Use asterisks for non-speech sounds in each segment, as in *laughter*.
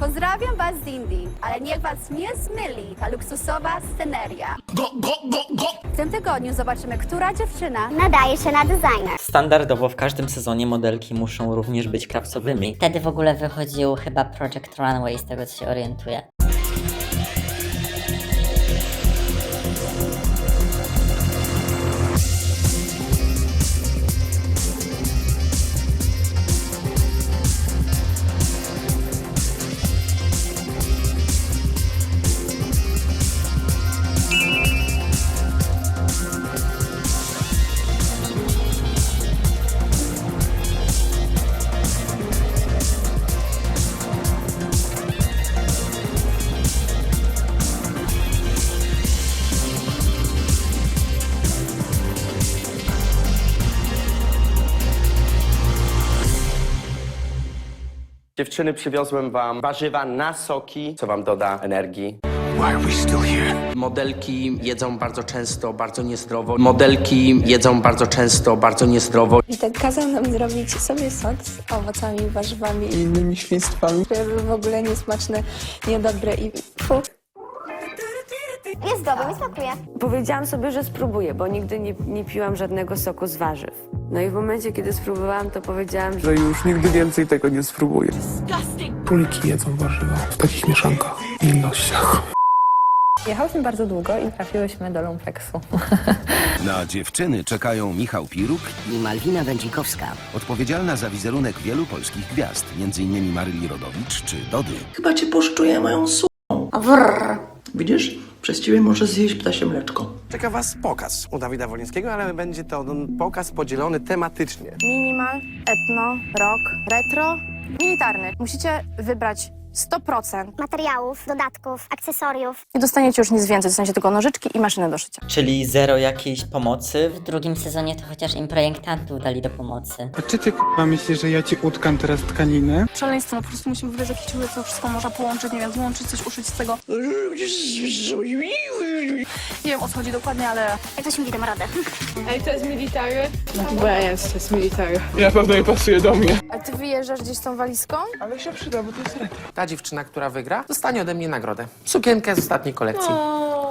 Pozdrawiam Was z Indii, ale niech Was nie zmyli ta luksusowa sceneria. W tym tygodniu zobaczymy, która dziewczyna Nadaje się na designer. Standardowo w każdym sezonie modelki muszą również być krawcowymi. Wtedy w ogóle wychodził chyba Project Runway, z tego co się orientuję. Dziewczyny, przywiozłem wam warzywa na soki, co wam doda energii. Modelki jedzą bardzo często, bardzo niezdrowo. Modelki jedzą bardzo często, bardzo niezdrowo. I tak kazał nam zrobić sobie sok z owocami, warzywami, i innymi świństwami. które były w ogóle niesmaczne, niedobre i fu. Jest dobry, mi smakuje. Powiedziałam sobie, że spróbuję, bo nigdy nie, nie piłam żadnego soku z warzyw. No i w momencie, kiedy spróbowałam, to powiedziałam, że Że już nigdy więcej tego nie spróbuję. Króliki jedzą warzywa w takich mieszankach i ilościach. Jechałyśmy bardzo długo i trafiłyśmy do lumpeksu. *laughs* Na dziewczyny czekają Michał Piruk, I Malwina Wędzikowska. odpowiedzialna za wizerunek wielu polskich gwiazd, m.in. Maryli Rodowicz czy Dody. Chyba cię poszczuję moją suką. Widzisz? Przez ciebie może zjeść ptasie mleczko. Czeka was pokaz u Dawida Wolińskiego, ale będzie to pokaz podzielony tematycznie. Minimal, etno, rock, retro, militarny. Musicie wybrać 100%. Materiałów, dodatków, akcesoriów. Nie dostaniecie już nic więcej, dostaniecie tylko nożyczki i maszynę do szycia. Czyli zero jakiejś pomocy. W drugim sezonie to chociaż im projektantów dali do pomocy. A czy ty k***a myślisz, że ja ci utkam teraz tkaninę? Szaleństwo, no po prostu musimy wybrać jakieś ciuchy, co wszystko można połączyć, nie wiem, złączyć coś, uszyć z tego. Nie wiem o co chodzi dokładnie, ale Jak to się mówi, dam radę. Ja pewno nie pasuje do mnie. A ty wyjeżdżasz gdzieś z tą walizką? Ale się przyda, bo to jest retro. Ta dziewczyna, która wygra, dostanie ode mnie nagrodę. Sukienkę z ostatniej kolekcji.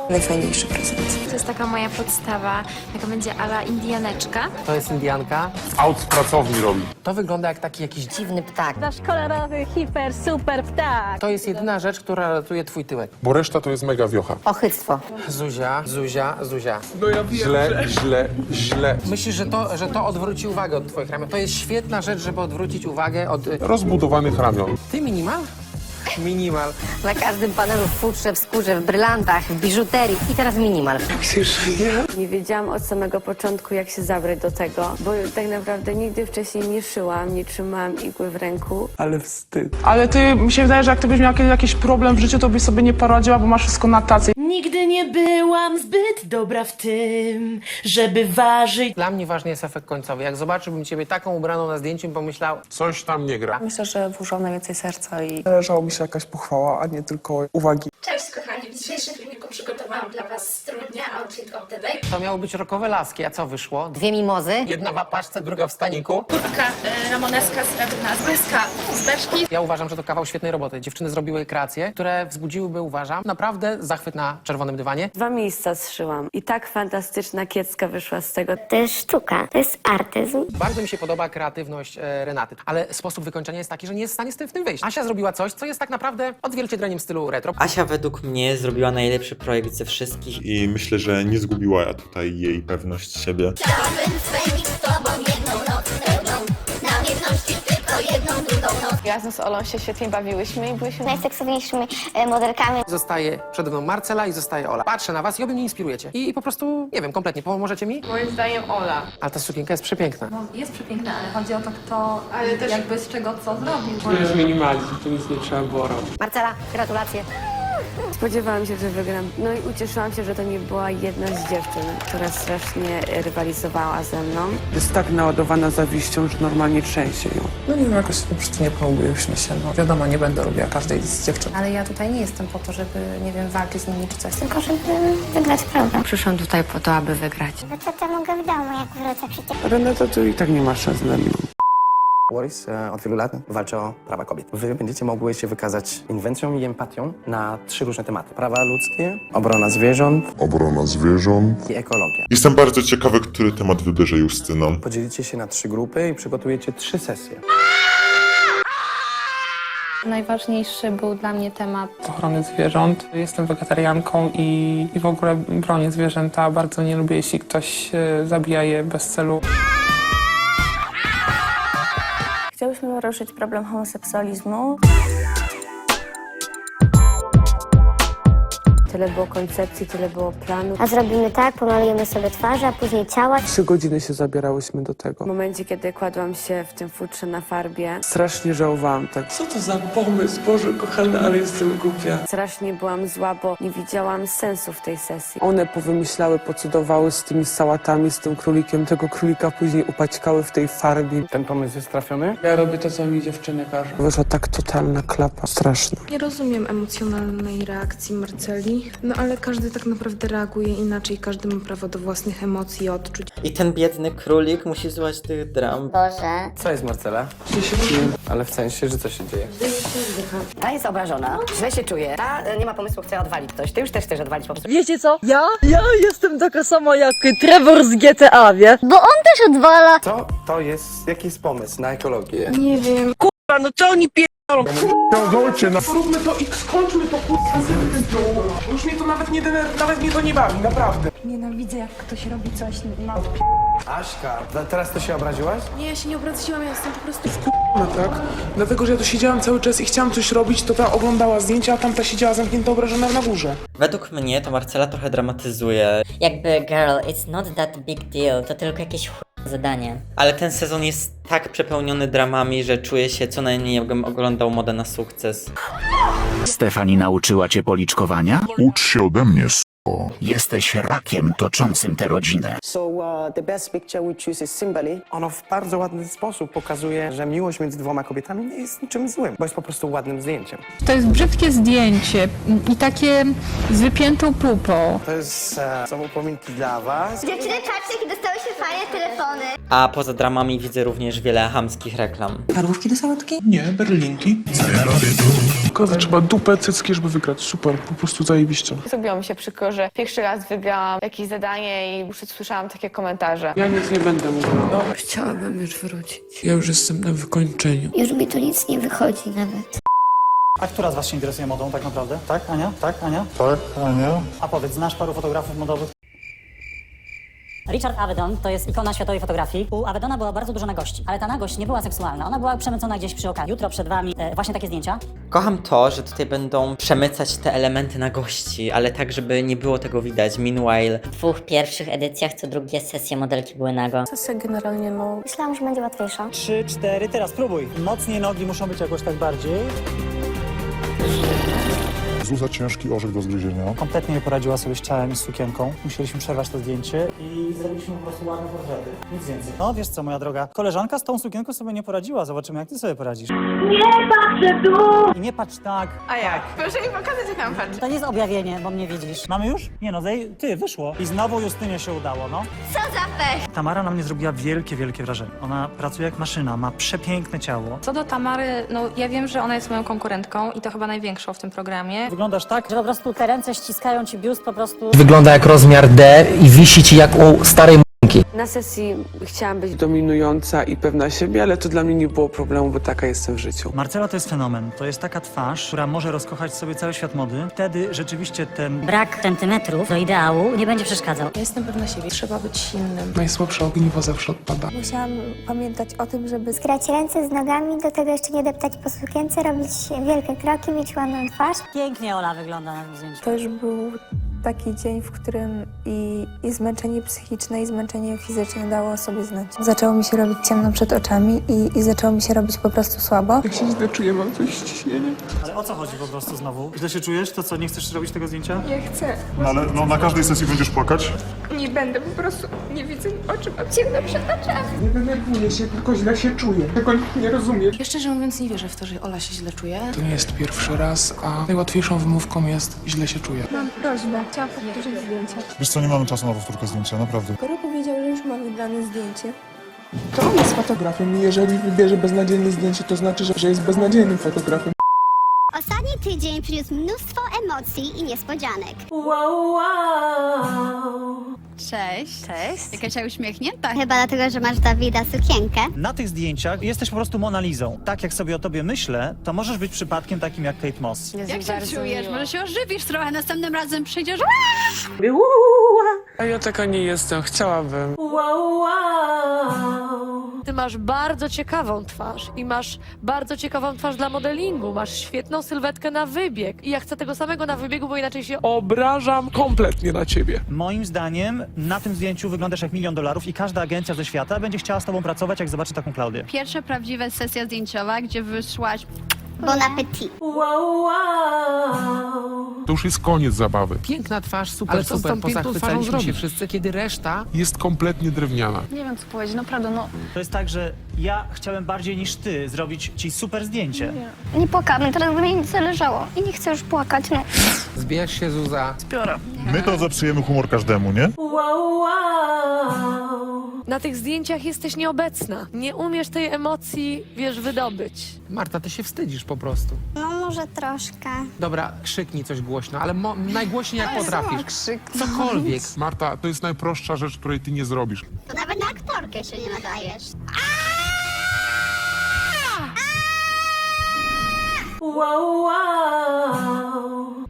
Najfajniejszy prezent. To jest taka moja podstawa, taka będzie ala indianeczka. To jest Indianka. Aut z pracowni robi. To wygląda jak taki jakiś... Dziwny ptak. nasz kolorowy, hiper, super ptak. To jest jedyna rzecz, która ratuje twój tyłek. Bo reszta to jest mega wiocha. Ochyctwo. Zuzia, Zuzia, Zuzia. No ja wiem, źle, źle, źle. Myślisz, że to, że to odwróci uwagę od twoich ramion? To jest świetna rzecz, żeby odwrócić uwagę od... y, Rozbudowanych ramion. Ty minimal? Minimal. Na każdym panelu w futrze, w skórze, w brylantach, w biżuterii i teraz minimal. Nie wiedziałam od samego początku, jak się zabrać do tego, bo tak naprawdę nigdy wcześniej nie szyłam, nie trzymałam igły w ręku. Ale wstyd. Ale ty, mi się wydaje, że jak ty byś miał kiedyś jakiś problem w życiu, to byś sobie nie poradziła, bo masz wszystko na tacy. Nigdy nie byłam zbyt dobra w tym, żeby ważyć. Dla mnie ważny jest efekt końcowy. Jak zobaczyłbym ciebie taką ubraną na zdjęciu, bym pomyślał, Coś tam nie gra. Myślę, że włożyłam najwięcej serca i Należało mi się jakaś pochwała, a nie tylko uwagi. Cześć kochani, w dzisiejszym filmiku przygotowałam dla Was strudnia Outfit of the Day. to miało być rokowe laski, a co wyszło? Dwie mimozy. Jedna w apaszce, druga w staniku. Kurtka e, ramoneska srebrna z błyska z beczki. Ja uważam, że to kawał świetnej roboty. Dziewczyny zrobiły kreacje, które wzbudziłyby, uważam, naprawdę zachwyt na czerwonym dywanie. Dwa miejsca zszyłam i tak fantastyczna kiecka wyszła z tego. To jest sztuka, to jest artyzm. Bardzo mi się podoba kreatywność e, Renaty, ale sposób wykończenia jest taki, że nie jest w stanie z tym, w tym wyjść. Asia zrobiła coś, co jest tak naprawdę odzwierciedleniem stylu retro. Asia według mnie zrobiła najlepszy projekt ze wszystkich. I myślę, że nie zgubiła tutaj jej pewność siebie. Chciałabym spędzić z tobą jedną noc pełną. Na jedności tylko jedną długą noc. razem z Olą się świetnie bawiłyśmy i byliśmy Najseksowniejszymi e, modelkami. Zostaje przede mną Marcela i zostaje Ola. Patrzę na was i obie mnie inspirujecie. I po prostu, nie wiem, kompletnie, pomożecie mi? moim zdaniem Ola. Ale ta sukienka jest przepiękna. Jest przepiękna, ale chodzi o to, kto jakby z czego co zrobił. To jest minimalizm, to nic nie trzeba było robić. Marcela, gratulacje. Spodziewałam się, że wygram. No i ucieszyłam się, że to nie była jedna z dziewczyn, która strasznie rywalizowała ze mną. Jest tak naładowana zawiścią, że normalnie trzęsie ją. No nie wiem, jakoś po prostu nie połubiłyśmy się. No wiadomo, nie będę robiła każdej z dziewczyn. Ale ja tutaj nie jestem po to, żeby, nie wiem, walczyć z nimi czy coś. Tylko żeby wygrać program. Przyszłam tutaj po to, aby wygrać. To, to mogę w domu, jak wrócę przecież. Renata to i tak nie ma szans na mną. Boris e, od wielu lat walczy o prawa kobiet. Wy będziecie mogły się wykazać inwencją i empatią na trzy różne tematy. Prawa ludzkie, obrona zwierząt Obrona zwierząt. i ekologia. Jestem bardzo ciekawy, który temat wybierze Justyna. Podzielicie się na trzy grupy i przygotujecie trzy sesje. Najważniejszy był dla mnie temat Ochrony zwierząt. Jestem wegetarianką i, i w ogóle bronię zwierzęta. Bardzo nie lubię, jeśli ktoś e, zabija je bez celu. Chciałyśmy poruszyć problem homoseksualizmu. Tyle było koncepcji, tyle było planów. A zrobimy tak, pomalujemy sobie twarze, a później ciała. Trzy godziny się zabierałyśmy do tego. W momencie, kiedy kładłam się w tym futrze na farbie, Strasznie żałowałam tak. Co to za pomysł? Boże kochany, ale jestem głupia. strasznie byłam zła, bo nie widziałam sensu w tej sesji. One powymyślały, pocudowały z tymi sałatami, z tym królikiem. Tego królika później upaćkały w tej farbie. Ten pomysł jest trafiony? Ja robię to, co mi dziewczyny każą. Wyszła tak totalna klapa. Straszna. Nie rozumiem emocjonalnej reakcji Marceli, no ale każdy tak naprawdę reaguje inaczej, każdy ma prawo do własnych emocji i odczuć. I ten biedny królik musi słuchać tych dram. Boże. Co jest Marcela? Ale w sensie, że co się dzieje? Ta jest obrażona, źle się czuje. Ta e, nie ma pomysłu, chce odwalić ktoś. Ty już też chcesz odwalić po prostu. Wiecie co? Ja? Ja jestem taka sama jak Trevor z GTA, wie? Bo on też odwala. Co to jest, jaki jest pomysł na ekologię? Nie wiem. no co oni Zróbmy to i skończmy to kurwa z tym Już mnie to nawet nie dener- nawet mnie to nie bawi, naprawdę. Nienawidzę, jak ktoś robi coś na... Aśka, teraz to się obraziłaś? Nie, ja się nie obraziłam, ja jestem po prostu... Tak. Dlatego, że ja tu siedziałam cały czas i chciałam coś robić, to ta oglądała zdjęcia, a tamta siedziała zamknięta, obrażona na górze. Według mnie to Marcela trochę dramatyzuje, Jakby, girl, it's not that big deal, to tylko jakieś ch... zadanie. ale ten sezon jest tak przepełniony dramami, że czuję się co najmniej jakbym oglądał modę na sukces. Stefani nauczyła cię policzkowania? Ucz się ode mnie. Jesteś rakiem toczącym tę rodzinę. So uh, the best picture we choose is Simbali. Ono w bardzo ładny sposób pokazuje, że miłość między dwoma kobietami nie jest niczym złym, bo jest po prostu ładnym zdjęciem. To jest brzydkie zdjęcie i takie z wypiętą pupą. To jest, e, są upominki dla was. Dziewczyny, patrzcie, jakie dostały się fajne telefony. A poza dramami widzę również wiele hamskich reklam. Parówki do sałatki? Nie, berlinki. Tylko trzeba dupę, cycki, żeby wygrać. Super, po prostu zajebiście. Zrobiło mi się przykro, że pierwszy raz wygrałam jakieś zadanie i słyszałam takie komentarze. Ja nic nie będę mówił. No, Chciałabym już wrócić. ja już jestem na wykończeniu. Już mi tu nic nie wychodzi nawet. A która z was się interesuje modą tak naprawdę? Tak, Ania? Tak, Ania? Tak, Ania? A powiedz, znasz paru fotografów modowych? Richard Avedon to jest ikona światowej fotografii. U Avedona była bardzo dużo nagości, ale ta nagość nie była seksualna. Ona była przemycona gdzieś przy okazji. Jutro przed wami e, właśnie takie zdjęcia. Kocham to, że tutaj będą przemycać te elementy na gości, ale tak, żeby nie było tego widać. Meanwhile, W dwóch pierwszych edycjach co drugie sesje modelki były nago. Sesja generalnie, no... Myślałam, że będzie łatwiejsza. Trzy, cztery, teraz próbuj. Mocniej nogi muszą być jakoś tak bardziej. Zuza ciężki orzech do zgryzienia. Kompletnie nie poradziła sobie z ciałem i z sukienką. Musieliśmy przerwać to zdjęcie i zrobiliśmy po prostu ładne portrety. Nic więcej. No wiesz co, moja droga, koleżanka z tą sukienką sobie nie poradziła. Zobaczymy, jak ty sobie poradzisz. Nie patrzę tu! I nie patrz tak. A jak? Proszę mi pokazać, jak mam patrzeć. To nie jest objawienie, bo mnie widzisz. Mamy już? Nie no, zej, ty, wyszło. I znowu Justynie się udało, no. Co za pech. Tamara na mnie zrobiła wielkie, wielkie wrażenie. Ona pracuje jak maszyna, ma przepiękne ciało. Co do Tamary, no ja wiem, że ona jest moją konkurentką i to chyba największą w tym programie. Wyglądasz tak, Że po prostu te ręce ściskają ci biust po prostu. Wygląda jak rozmiar D i wisi ci jak u starej Na sesji chciałam być Dominująca i pewna siebie, ale to dla mnie nie było problemu, bo taka jestem w życiu. Marcela to jest fenomen. To jest taka twarz, która może rozkochać sobie cały świat mody. Wtedy rzeczywiście ten Brak centymetrów do ideału nie będzie przeszkadzał. Ja jestem pewna siebie, trzeba być silnym. Najsłabsze ogniwo zawsze odpada. Musiałam pamiętać o tym, żeby skrać ręce z nogami, do tego jeszcze nie deptać po sukience, robić wielkie kroki, mieć ładną twarz. Pięknie Ola wygląda na zdjęciu. To już był taki dzień, w którym i, i zmęczenie psychiczne, i zmęczenie fizyczne dało o sobie znać. Zaczęło mi się robić ciemno przed oczami i, i zaczęło mi się robić po prostu słabo. Jak się źle czuję, mam coś ściśnienie. Ale o co chodzi po prostu znowu? Źle się czujesz? To co, nie chcesz robić tego zdjęcia? Nie chcę, No ale no, na każdej sesji będziesz płakać? nie będę, po prostu nie widzę oczu, mam ciemno przed oczami. Nie denerwuję się, tylko źle się czuję. Tego nie rozumiem. Ja szczerze mówiąc nie wierzę w to, że Ola się źle czuje. To nie jest pierwszy raz, a najłatwiejszą wymówką jest źle się czuję. Mam prośbę, chciałam powtórzyć zdjęcie. Wiesz co, nie mamy czasu na powtórkę zdjęcia, naprawdę. Skoro powiedział, że już ma wybrane zdjęcie, To on jest fotografem i jeżeli wybierze beznadziejne zdjęcie, to znaczy, że, że jest beznadziejnym fotografem. Ostatni tydzień przyniósł mnóstwo emocji i niespodzianek. Cześć. Cześć. Jakaś uśmiechnięta. Chyba dlatego, że masz Dawida sukienkę. Na tych zdjęciach jesteś po prostu Monalizą. Tak jak sobie o tobie myślę, to możesz być przypadkiem takim jak Kate Moss. Jak się czujesz? Może się ożywisz trochę, następnym razem przyjdziesz. A ja taka nie jestem, chciałabym. Ty masz bardzo ciekawą twarz i masz bardzo ciekawą twarz dla modelingu. Masz świetną sylwetkę na wybieg. I ja chcę tego samego na wybiegu, bo inaczej się Obrażam kompletnie na ciebie. Moim zdaniem na tym zdjęciu wyglądasz jak milion dolarów i każda agencja ze świata będzie chciała z tobą pracować, jak zobaczy taką Klaudię. Pierwsza prawdziwa sesja zdjęciowa, gdzie wyszłaś Bon appetit. To już jest koniec zabawy. Piękna twarz, super, Ale co super, pozachwycaliśmy się wszyscy, kiedy reszta... Jest kompletnie drewniana. Nie wiem co powiedzieć, naprawdę, no. To jest tak, że ja chciałem bardziej niż ty zrobić ci super zdjęcie. Nie płakamy, teraz by mi nic zależało. I nie chcę już płakać, no. Zbierz się, Zuza. My to zepsujemy humor każdemu, nie? Na tych zdjęciach jesteś nieobecna. Nie umiesz tej emocji, wiesz, wydobyć. Marta, ty się wstydzisz po prostu. No może troszkę. Dobra, krzyknij coś głośno, ale mo- najgłośniej jak potrafisz. Cokolwiek. Marta, to jest najprostsza rzecz, której ty nie zrobisz. To nawet na aktorkę się nie nadajesz.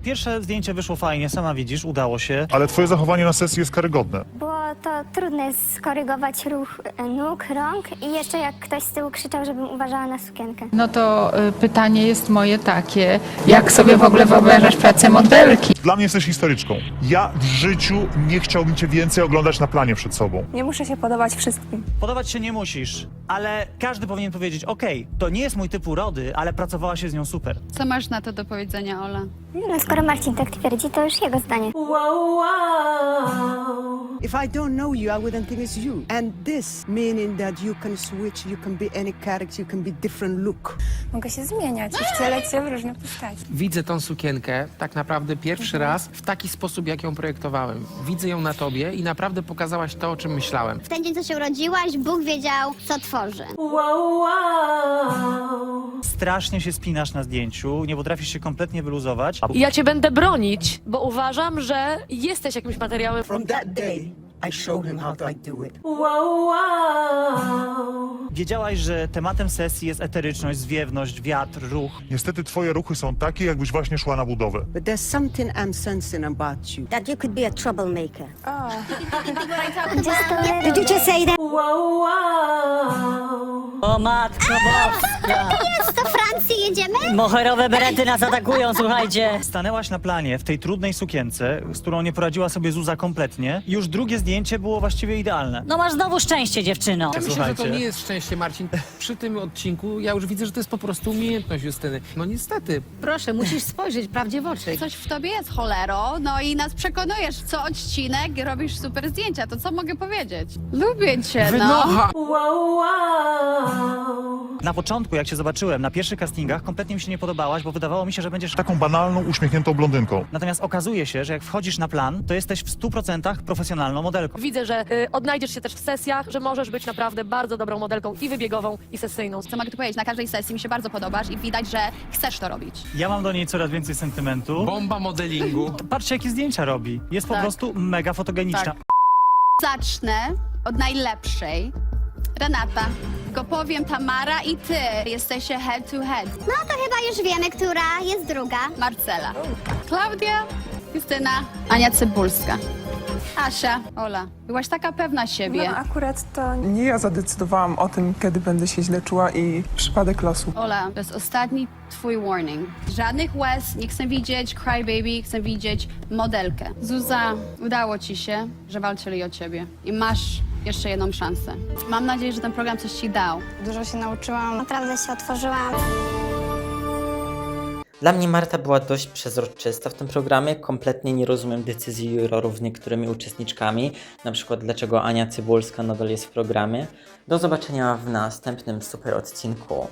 Pierwsze zdjęcie wyszło fajnie, sama widzisz, udało się. Ale twoje zachowanie na sesji jest karygodne. Było to trudne skorygować ruch e, nóg, rąk i jeszcze jak ktoś z tyłu krzyczał, żebym uważała na sukienkę. No to y, pytanie jest moje takie, jak sobie w ogóle wyobrażasz pracę modelki? Dla mnie jesteś historyczką. Ja w życiu nie chciałbym cię więcej oglądać na planie przed sobą. Nie muszę się podobać wszystkim. Podobać się nie musisz, ale każdy powinien powiedzieć, okej, to nie jest mój typ urody, ale pracowała się z nią super. Co masz na to do powiedzenia, Ola? No skoro Marcin tak twierdzi, to już jego zdanie. If I don't know you, I wouldn't think it's you. And this, meaning that you can switch, you can be any character, you can be different look. Mogę się zmieniać i wcielać się w różne postaci. Widzę tą sukienkę tak naprawdę pierwszy raz w taki sposób, jak ją projektowałem. Widzę ją na tobie i naprawdę pokazałaś to, o czym myślałem. W ten dzień, co się urodziłaś, Bóg wiedział, co tworzy. Strasznie się spinasz na zdjęciu, nie potrafisz się kompletnie wyluzować. I ja cię będę bronić, bo uważam, że jesteś jakimś materiałem. From that day, I showed him how to I do it. Wiedziałaś, że tematem sesji jest eteryczność, zwiewność, wiatr, ruch. Niestety twoje ruchy są takie, jakbyś właśnie szła na budowę. But there's something I'm sensing about you. That you could be a troublemaker. *laughs* Little Did you just say that? O matko boska! Jest to Francji, jedziemy? Moherowe berety nas atakują, słuchajcie! Stanęłaś na planie w tej trudnej sukience, z którą nie poradziła sobie Zuza kompletnie. Już drugie zdjęcie było właściwie idealne. No masz znowu szczęście, dziewczyno! Ja myślę, że to Słuchajcie. nie jest szczęście, Marcin. Przy tym odcinku ja już widzę, że to jest po prostu umiejętność Justyny. No niestety. Proszę, musisz spojrzeć prawdzie w oczy. Coś w tobie jest, cholero, no i nas przekonujesz. Co odcinek robisz super zdjęcia, to co mogę powiedzieć? Lubię cię, no. Wynocha! Na początku, jak cię zobaczyłem na pierwszych castingach, kompletnie mi się nie podobałaś, bo wydawało mi się, że będziesz Taką banalną, uśmiechniętą blondynką. Natomiast okazuje się, że jak wchodzisz na plan, to jesteś w 100% profesjonalną modelką. Widzę, że y, odnajdziesz się też w sesjach, że możesz być naprawdę bardzo dobrą modelką i wybiegową, i sesyjną. Co mogę tu powiedzieć? Na każdej sesji mi się bardzo podobasz i widać, że chcesz to robić. Ja mam do niej coraz więcej sentymentu. Bomba modelingu. *laughs* Patrzcie, jakie zdjęcia robi. Jest po Tak. prostu mega fotogeniczna. Tak. Zacznę od najlepszej. Renata. Tylko powiem, Tamara i ty jesteście head to head. No to chyba już wiemy, która jest druga. Marcela. Klaudia, Justyna, Ania Cybulska. Asia, Ola. Byłaś taka pewna siebie. No akurat to Nie ja zadecydowałam o tym, kiedy będę się źle czuła i przypadek losu. Ola, to jest ostatni twój warning. Żadnych łez, nie chcę widzieć crybaby, chcę widzieć modelkę. Zuza, udało ci się, że walczyli o ciebie. I masz jeszcze jedną szansę. Mam nadzieję, że ten program coś ci dał. dużo się nauczyłam. Naprawdę się otworzyłam. Dla mnie Marta była dość przezroczysta w tym programie. Kompletnie nie rozumiem decyzji jurorów z niektórymi uczestniczkami. Na przykład dlaczego Ania Cybulska nadal jest w programie. Do zobaczenia w następnym super odcinku.